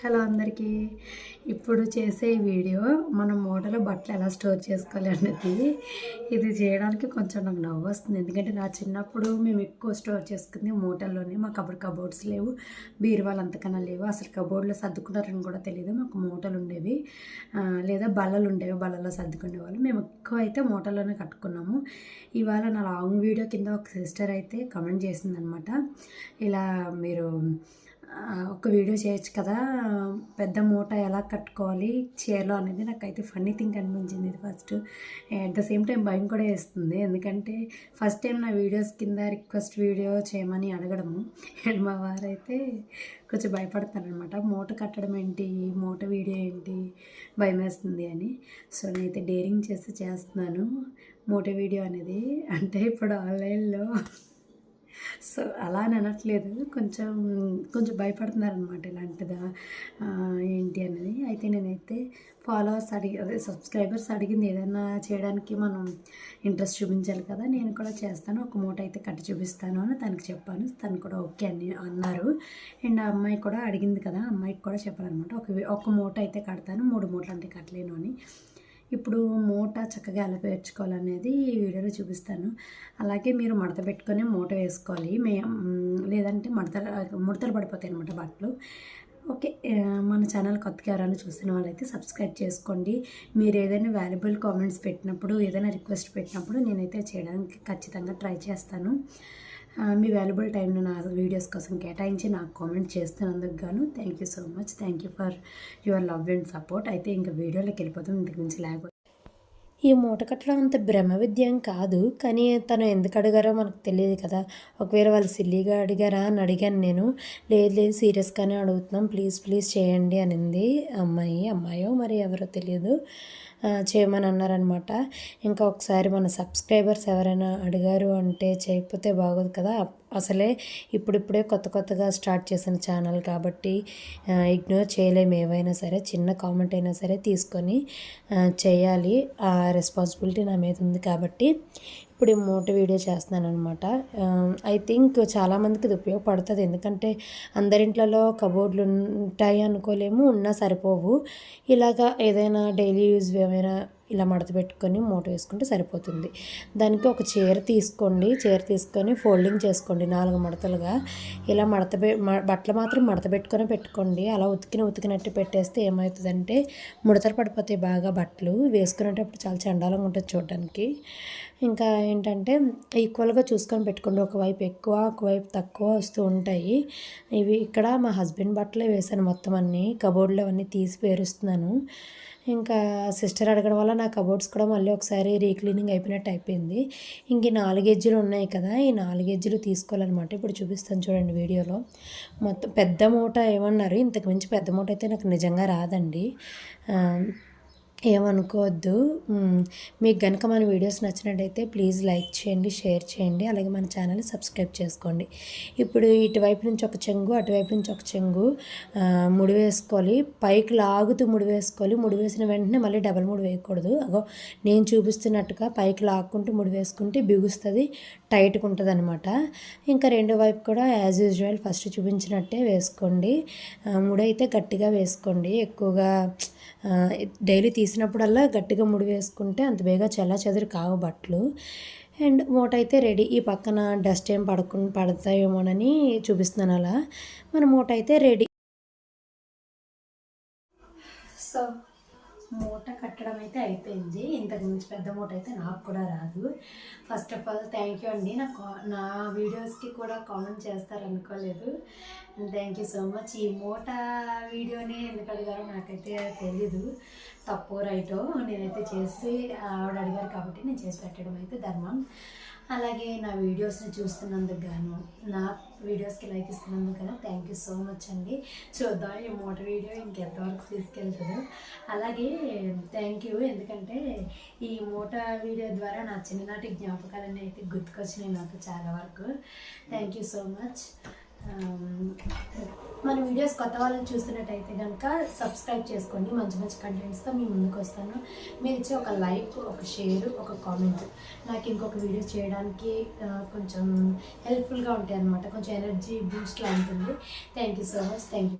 Hello అందరికీ. ఇప్పుడు చేసే వీడియో మనం మూటలో బట్టలు ఎలా స్టోర్ చేసుకోవాలి అన్నది. ఇది చేయడానికి కొంచెం నాకు నవ్వు వస్తుంది. ఎందుకంటే నా చిన్నప్పుడు మేము ఎక్కువ స్టోర్ చేసుకుంది మూటల్లోనే మాకు అప్పుడు కబోర్డ్స్ లేవు. బీరువాలు అంతకన్నా లేవు. అసలు కబోర్డ్లో సర్దుకున్నారని కూడా తెలియదు. మాకు మూటలు ఉండేవి. లేదా బల్లలు ఉండేవి. బల్లలో సర్దుకునే వాళ్ళు. మేము ఎక్కువ అయితే మూటల్లోనే కట్టుకున్నాము. ఇవాళ నా లాంగ్ వీడియో కింద ఒక సిస్టర్ అయితే కమెంట్ చేసిందనమాట. ఇలా మీరు ఒక వీడియో చేయొచ్చు కదా. పెద్ద మూట ఎలా కట్టుకోవాలి? చీరలో అనేది నాకైతే ఫన్నీ థింగ్ అనిపించింది ఇది first at the same time భయం కూడా వేస్తుంది. ఎందుకంటే ఫస్ట్ టైం నా వీడియోస్ కింద రిక్వెస్ట్ వీడియో చేయమని అడగడము. అండ్ మా వారైతే కొంచెం భయపడతారనమాట మూట కట్టడం ఏంటి? మూట వీడియో ఏంటి? భయం వేస్తుంది అని. సో నేనైతే డేరింగ్ చేసి చేస్తున్నాను. మూట వీడియో అనేది. అంటే ఇప్పుడు ఆన్లైన్లో సో అలా అని అనట్లేదు. కొంచెం కొంచెం భయపడుతున్నారనమాట ఇలాంటిదా ఏంటి అనేది అయితే నేనైతే ఫాలోవర్స్ అడిగి అదే సబ్స్క్రైబర్స్ అడిగింది ఏదైనా చేయడానికి మనం ఇంట్రెస్ట్ చూపించాలి కదా నేను కూడా చేస్తాను. ఒక మూట అయితే కట్టి చూపిస్తాను అని తనకి చెప్పాను. తను కూడా ఓకే అని అన్నారు. అండ్ ఆ అమ్మాయి కూడా అడిగింది కదా అమ్మాయికి కూడా చెప్పాలన్నమాట. ఒక ఒక మూట అయితే కడతాను మూడు మూటలు అంటే కట్టలేను అని. ఇప్పుడు మూట చక్కగా ఎలా పేర్చుకోవాలనేది ఈ వీడియోలో చూపిస్తాను. అలాగే మీరు మడత పెట్టుకొని మూట వేసుకోవాలి. మే లేదంటే మడత ముడతలు పడిపోతాయి అనమాట బట్టలు. ఓకే మన ఛానల్ కొత్తగా ఎవరైనా చూసిన వాళ్ళైతే సబ్స్క్రైబ్ చేసుకోండి. మీరు ఏదైనా వాల్యుబుల్ కామెంట్స్ పెట్టినప్పుడు ఏదైనా రిక్వెస్ట్ పెట్టినప్పుడు నేనైతే చేయడానికి ఖచ్చితంగా ట్రై చేస్తాను. మీ వాల్యుబుల్ టైంను నా వీడియోస్ కోసం కేటాయించి నాకు కామెంట్ చేస్తున్నందుకు గాను thank you so much thank you for your love and support అయితే ఇంకా వీడియోలోకి వెళ్ళిపోతాం ఇంతకు మించి లేకపోతే ఈ మూట కట్టడం అంత భ్రమ విద్యం కాదు. కానీ తను ఎందుకు అడిగారో మనకు తెలియదు కదా. ఒకవేళ వాళ్ళు సిల్లీగా అడిగారా అని అడిగాను నేను. లేదు లేదు సీరియస్గానే అడుగుతున్నాం. ప్లీజ్ ప్లీజ్ చేయండి అనింది. అమ్మాయి అమ్మాయో మరి ఎవరో తెలియదు. చేయమని అన్నారనమాట ఇంకా ఒకసారి మన సబ్స్క్రైబర్స్ ఎవరైనా అడిగారు అంటే చేయకపోతే బాగోదు కదా. అసలే ఇప్పుడిప్పుడే కొత్త కొత్తగా స్టార్ట్ చేసిన ఛానల్ కాబట్టి ఇగ్నోర్ చేయలేము ఏవైనా సరే చిన్న కామెంట్ అయినా సరే తీసుకొని చేయాలి. ఆ రెస్పాన్సిబిలిటీ నా మీద ఉంది కాబట్టి ఇప్పుడు మోటి మూట వీడియో చేస్తున్నాను అనమాట ఐ థింక్ చాలామందికి ఇది ఉపయోగపడుతుంది. ఎందుకంటే అందరింట్లలో కబోర్డ్లు ఉంటాయి అనుకోలేము ఉన్నా సరిపోవు. ఇలాగా ఏదైనా డైలీ యూజ్ ఏమైనా ఇలా మడత పెట్టుకొని మూట వేసుకుంటే సరిపోతుంది. దానికి ఒక చీర తీసుకోండి. చీర తీసుకొని ఫోల్డింగ్ చేసుకోండి నాలుగు మడతలుగా. ఇలా మడత పె బట్టలు మాత్రం మడత పెట్టుకొని పెట్టుకోండి. అలా ఉతికిన ఉతికినట్టు పెట్టేస్తే ఏమవుతుందంటే ముడతలు పడిపోతాయి బాగా బట్టలు. వేసుకునేటప్పుడు చాలా చండాలంగా ఉంటుంది చూడడానికి. ఇంకా ఏంటంటే ఈక్వల్గా చూసుకొని పెట్టుకోండి. ఒకవైపు ఎక్కువ ఒకవైపు తక్కువ వస్తూ ఉంటాయి. ఇవి ఇక్కడ మా హస్బెండ్ బట్టలే వేసాను మొత్తం అన్నీ. కబోర్డ్లో అవన్నీ తీసి పేరుస్తున్నాను. ఇంకా సిస్టర్ అడగడం వల్ల నా కబోర్డ్స్ కూడా మళ్ళీ ఒకసారి రీక్లీనింగ్ అయిపోయినట్టు అయిపోయింది. ఇంక ఈ ఉన్నాయి కదా ఈ నాలుగెజ్జులు తీసుకోవాలన్నమాట. ఇప్పుడు చూపిస్తాను చూడండి వీడియోలో. మొత్తం పెద్ద మూట ఏమన్నారు? ఇంతకు మించి పెద్ద మూట అయితే నాకు నిజంగా రాదండి. ఏమనుకోవద్దు. మీకు కనుక మన వీడియోస్ నచ్చినట్టయితే ప్లీజ్ లైక్ చేయండి షేర్ చేయండి అలాగే మన ఛానల్ సబ్స్క్రైబ్ చేసుకోండి. ఇప్పుడు ఇటువైపు నుంచి ఒక చెంగు అటువైపు నుంచి ఒక చెంగు ముడి వేసుకోవాలి. పైకి లాగుతూ ముడి వేసుకోవాలి. ముడి వేసిన వెంటనే మళ్ళీ డబల్ ముడి వేయకూడదు. అగో నేను చూపిస్తున్నట్టుగా పైకి లాక్కుంటూ ముడి వేసుకుంటే బిగుస్తుంది టైట్గా ఉంటుంది అనమాట ఇంకా రెండో వైపు కూడా యాజ్ యూజువల్ ఫస్ట్ చూపించినట్టే వేసుకోండి. ముడి అయితే గట్టిగా వేసుకోండి. ఎక్కువగా డైలీ తీసి తీసినప్పుడల్లా గట్టిగా ముడి వేసుకుంటే అంత బేగా చల్లా చెదిరి కావు బట్టలు. అండ్ మూట అయితే రెడీ. ఈ పక్కన డస్ట్ ఏం పడకు పడతాయేమోనని చూపిస్తున్నాను అలా. మన మూట అయితే రెడీ. సో మూట కట్టడం అయితే అయిపోయింది. ఇంతకు మించి పెద్ద మూట అయితే నాకు కూడా రాదు. First of all thank you అండి. నా కా నా వీడియోస్కి కూడా కామెంట్ చేస్తారనుకోలేదు. థ్యాంక్ యూ సో మచ్ ఈ మూట వీడియోని ఎందుకు అడిగారో నాకైతే తెలీదు. తప్పు రైటో నేనైతే చేసి ఆవిడ అడిగారు కాబట్టి నేను చేసి పెట్టడం అయితే ధర్మం. అలాగే నా వీడియోస్ని చూస్తున్నందుకు గాను నా వీడియోస్కి లైక్ ఇస్తున్నందుకు గాను థ్యాంక్ యూ సో మచ్ అండి. చూద్దాం ఈ మూట వీడియో ఇంకెంతవరకు తీసుకెళ్తుందో. అలాగే థ్యాంక్ యూ ఎందుకంటే ఈ మూట వీడియో ద్వారా నా చిన్ననాటి జ్ఞాపకాలన్నీ అయితే గుర్తుకొచ్చినాయి నాకు చాలా వరకు. థ్యాంక్ యూ సో మచ్ మన వీడియోస్ కొత్త వాళ్ళని చూస్తున్నట్టయితే కనుక సబ్స్క్రైబ్ చేసుకోండి. మంచి మంచి కంటెంట్స్తో మీ ముందుకు వస్తాను. మీరు ఇచ్చే ఒక లైక్ ఒక షేర్ ఒక కామెంట్ నాకు ఇంకొక వీడియో చేయడానికి కొంచెం హెల్ప్ఫుల్గా ఉంటాయి అనమాట కొంచెం ఎనర్జీ బూస్ట్లా ఉంటుంది. Thank you so much thank you